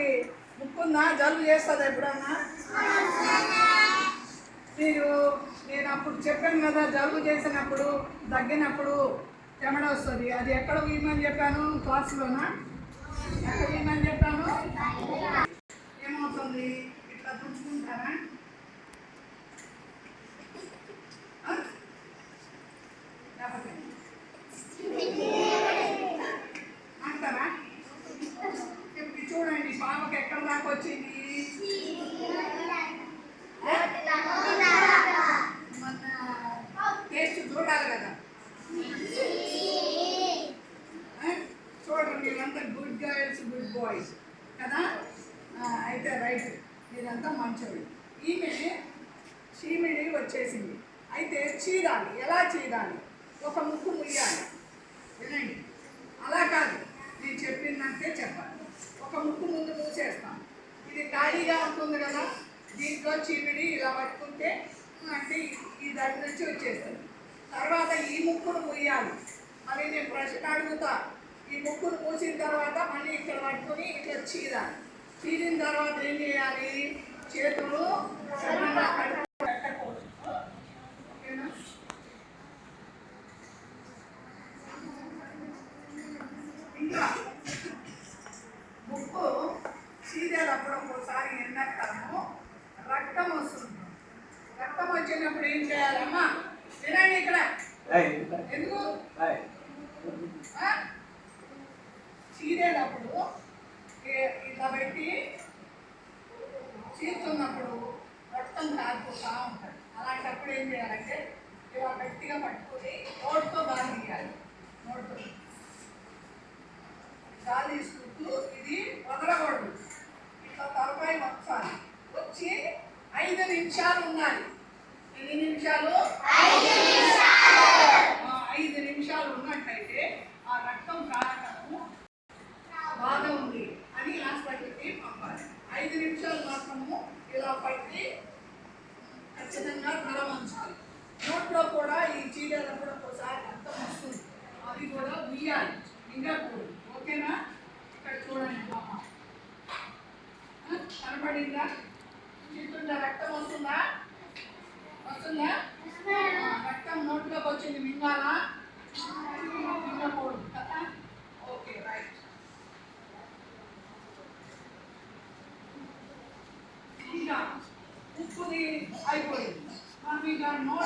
మనకి ముక్కుందా? జలుబు చేస్తుంది ఎప్పుడన్నా? మీరు నేను అప్పుడు చెప్పాను కదా జలుబు చేసినప్పుడు దగ్గినప్పుడు చెమట వస్తుంది. అది ఎక్కడ వీయమని చెప్పాను? క్లాస్లోనా? ఎక్కడ వీయమని చెప్పాను? ఏమవుతుంది? ఇట్లా తుంచుకుంటారా? టేస్ట్ చూడాలి కదా. చూడండి మీరంతా గుడ్ గర్ల్స్ గుడ్ బాయ్స్ కదా? అయితే రైట్. మీరంతా మంచోళ్ళు. ఈమె చీమిడి వచ్చేసింది. అయితే చీదాలి ఎలా చీదాలి ఒక ముక్కు ముయ్యాలి. వినండి. అలా కాదు. నేను చెప్పినంతే చెప్పాలి. ఒక ముక్కు ముందు మూసేస్తాను ఇది ఖాళీగా ఉంటుంది కదా? దీంట్లో చీమిడి ఇలా పట్టుకుంటే అంటే ఈ దగ్గర నుంచి వచ్చేస్తుంది. తర్వాత ఈ ముక్కును ముయ్యాలి. మళ్ళీ నేను ప్రశ్న అడుగుతా. ఈ ముక్కును మూసిన తర్వాత మళ్ళీ ఇక్కడ పట్టుకుని ఇట్లా చీదాలి చీరిన తర్వాత ఏం చేయాలి? చేతులు ఇంకా ముక్కు చీదేటప్పుడు రక్తం వస్తుంది. రక్తం వచ్చినప్పుడు ఏం చేయాలమ్మా? ఎందుకు? ఆ? చీదేటప్పుడు ఏ- ఇట్లా పెట్టి చీరుతున్నప్పుడు రక్తం కారిపోతూ ఉంటుంది. అలాంటప్పుడు ఏం చేయాలంటే ఇలా గట్టిగా పట్టుకొని నోటితో గాలి తీయాలి. నోటితో. గాలి తీసుకుంటూ ఇది వదలకూడదు. ఇట్లా తలపై వచ్చాలి వచ్చి ఐదు నిమిషాలు ఉండాలి. ఎన్ని నిమిషాలు? ఐదు రక్తం కారకము బాధ ఉంది అని హాస్పిటల్కి పంపాలి ఐదు నిమిషాలు మాత్రము ఇలా పట్టి ఖచ్చితంగా తల వంచాలి నోట్లో కూడా ఈ చీడలప్పుడు ఒకసారి రక్తం వస్తుంది. అది కూడా ఇంకా కూడా ఓకేనా? ఇక్కడ చూడండి ఆ, కనపడిందా? చిత్తుందా రక్తం వస్తుందా? వస్తుందా? రక్తం నోట్లోకి వచ్చింది. మింగాలా? we, I told you. We are not